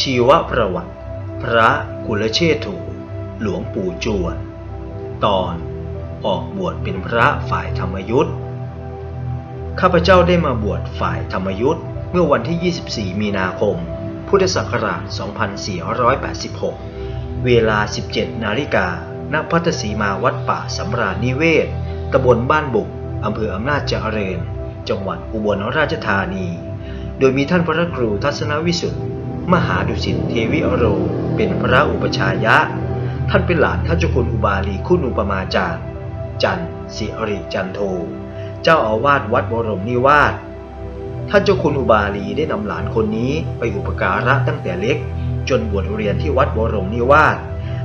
ชีวประวัติ พระกุลเชษถูหลวงปู่จวน ตอนออกบวชเป็นพระฝ่ายธรรมยุทธ์ข้าพเจ้าได้มาบวชฝ่ายธรรมยุทธ์เมื่อวันที่ 24 มีนาคม พุทธศักราช 2486 เวลา 17 นาฬิกาณพัทสีมาวัดป่าสำราญนิเวศ ตำบลบ้านบุก อำเภออำนาจเจริญ จังหวัดอุบลราชธานี โดยมีท่านพระครูทัศนวิสุทธิ์ มหาดุสิตเทวิอโร เป็นพระอุปชายะ ท่านเป็นหลานท่านเจ้าคุณอุบาลีคุณอุปมาจารย์ จันสิริจันโท เจ้าอาวาสวัดบรมนิวาสท่านเจ้าคุณอุบาลีได้นำหลานคนนี้ไปอุปการะตั้งแต่เล็ก จนบวชเรียนที่วัดบรมนิวาส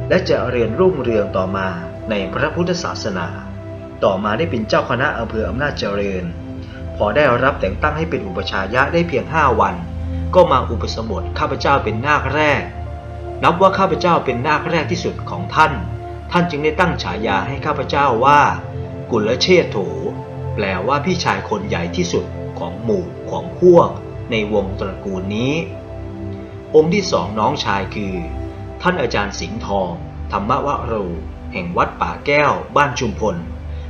และจะเรียนรุ่งเรืองต่อมาในพระพุทธศาสนา ต่อมาได้เป็นเจ้าคณะอำเภออำนาจเจริญ พอได้รับแต่งตั้งให้เป็นอุปชายะได้เพียงห้าวัน ก็มาอุปสมบทข้าพเจ้าเป็นนาคแรก นับว่าข้าพเจ้าเป็นนาคแรกที่สุดของท่าน ท่านจึงได้ตั้งฉายาให้ข้าพเจ้าว่า กุลเชษโถ แปลว่าพี่ชายคนใหญ่ที่สุดของหมู่ของพวก ในวงตระกูลนี้ องค์ที่สองน้องชายคือ ท่านอาจารย์สิงห์ทอง ธรรมวโร แห่งวัดป่าแก้ว บ้านชุมพล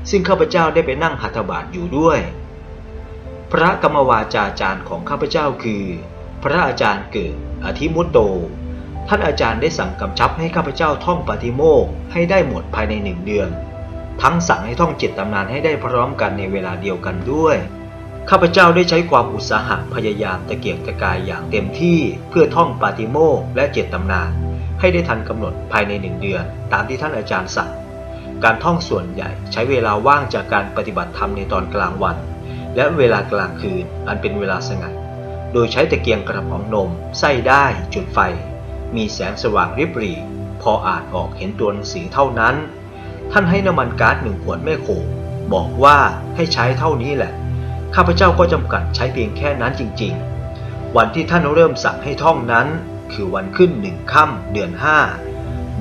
ซึ่งข้าพเจ้าได้ไปนั่งหัตถบาทอยู่ด้วย พระกรรมวาจาจารย์ของข้าพเจ้าคือ พระอาจารย์เกิดอธิมุตโต ท่านอาจารย์ได้สั่งกำชับให้ข้าพเจ้าท่องปาฏิโมกให้ได้หมดภายในหนึ่งเดือน ทั้งสั่งให้ท่องเจ็ดตำนานให้ได้พร้อมกันในเวลาเดียวกันด้วย ข้าพเจ้าได้ใช้ความอุตสาหะพยายามตะเกียกตะกายอย่างเต็มที่เพื่อท่องปาฏิโมกและเจ็ดตำนาน ให้ได้ทันกำหนดภายในหนึ่งเดือน ตามที่ท่านอาจารย์สั่ง การท่องส่วนใหญ่ใช้เวลาว่างจากการปฏิบัติธรรมในตอนกลางวัน และเวลากลางคืนอันเป็นเวลาสงัด โดยใช้ตะเกียงกระป๋องนมไส้ได้จุดไฟ มีแสงสว่างริบหรี่ พออ่านออกเห็นตัวหนังสือเท่านั้น ท่านให้น้ำมันก๊าซหนึ่งขวดแม่โขงบอกว่าให้ใช้เท่านี้แหละ ข้าพเจ้าก็จำกัดใช้เพียงแค่นั้นจริง ๆ วันที่ท่านเริ่มสั่งให้ท่องนั้น คือวันขึ้นหนึ่งค่ำเดือนห้า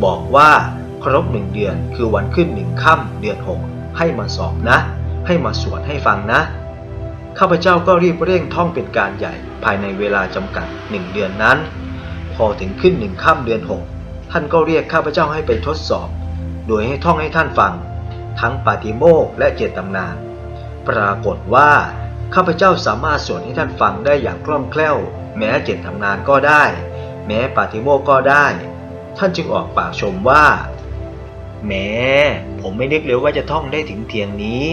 บอกว่าครบหนึ่งเดือนคือวันขึ้นหนึ่งค่ำเดือนหกให้มาสอบนะ ให้มาสวดให้ฟังนะ ข้าพเจ้าก็รีบเร่งท่องเป็นการใหญ่ภายในเวลาจำกัดหนึ่งเดือนนั้น พอถึงขึ้นหนึ่งค่ำเดือนหกท่านก็เรียกข้าพเจ้าให้ไปทดสอบ โดยให้ท่องให้ท่านฟัง ทั้งปาฏิโมกและเจตตำนาน ปรากฏว่าข้าพเจ้าสามารถสวดให้ท่านฟังได้อย่างคล่องแคล่ว แม้เจตตำนานก็ได้ แม้ปาฏิโมกก็ได้ ท่านจึงออกปากชมว่าแหม้ผมไม่นึกเลยว่าจะท่องได้ถึงเพียงนี้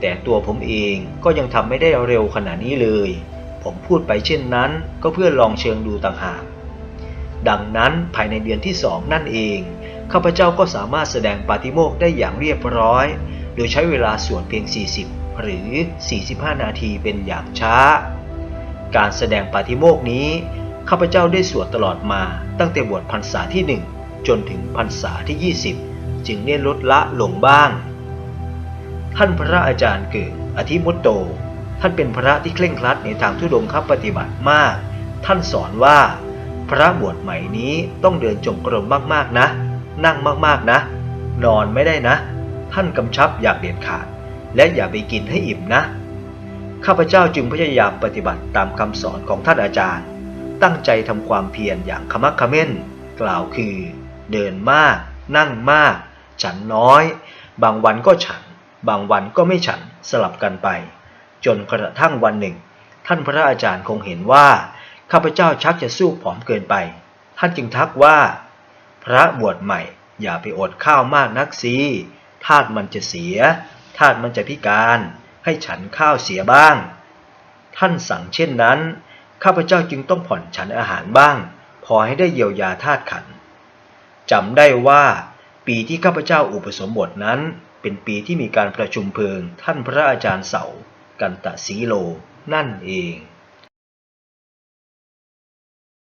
แต่ตัวผมเองก็ยังทำไม่ได้เร็วขนาดนี้เลย ผมพูดไปเช่นนั้นก็เพื่อลองเชิงดูต่างหาก ดังนั้นภายในเดือนที่สองนั่นเองข้าพเจ้าก็สามารถแสดงปาฏิโมกได้อย่างเรียบร้อย โดยใช้เวลาสวดเพียง 40 หรือ 45 นาทีเป็นอย่างช้า การแสดงปาฏิโมกนี้ข้าพเจ้าได้สวดตลอดมาตั้งแต่บวชพรรษาที่ 1 จนถึงพรรษาที่ 20 จึงได้ลดละลงบ้าง ท่านพระอาจารย์เกิดอธิมุตโต ท่านเป็นพระที่เคร่งครัดในทางทุดงคับปฏิบัติมาก ท่านสอนว่า พระบวชใหม่นี้ต้องเดินจงกรมมากๆนะ นั่งมากๆนะ นอนไม่ได้นะ ท่านกำชับอย่างเด็ดขาด และอย่าไปกินให้อิ่มนะ ข้าพเจ้าจึงพยายามปฏิบัติตามคำสอนของท่านอาจารย์ ตั้งใจทำความเพียรอย่างขมักขม้น กล่าวคือ เดินมาก นั่งมาก ฉันน้อย บางวันก็ฉัน บางวันก็ไม่ฉันสลับกันไป จนกระทั่งวันหนึ่ง ท่านพระอาจารย์คงเห็นว่า ข้าพเจ้าชักจะสู้ผอมเกินไป ท่านจึงทักว่า พระบวชใหม่ อย่าไปอดข้าวมากนักสิธาตุมันจะเสียธาตุมันจะพิการให้ฉันข้าวเสียบ้าง ท่านสั่งเช่นนั้น ข้าพเจ้าจึงต้องผ่อนฉันอาหารบ้าง พอให้ได้เยียวยาธาตุขันจำได้ว่า ปีที่ข้าพเจ้าอุปสมบทนั้น เป็นปีที่มีการประชุมเพลิงท่านพระอาจารย์เสา กันตะสีโล นั่นเอง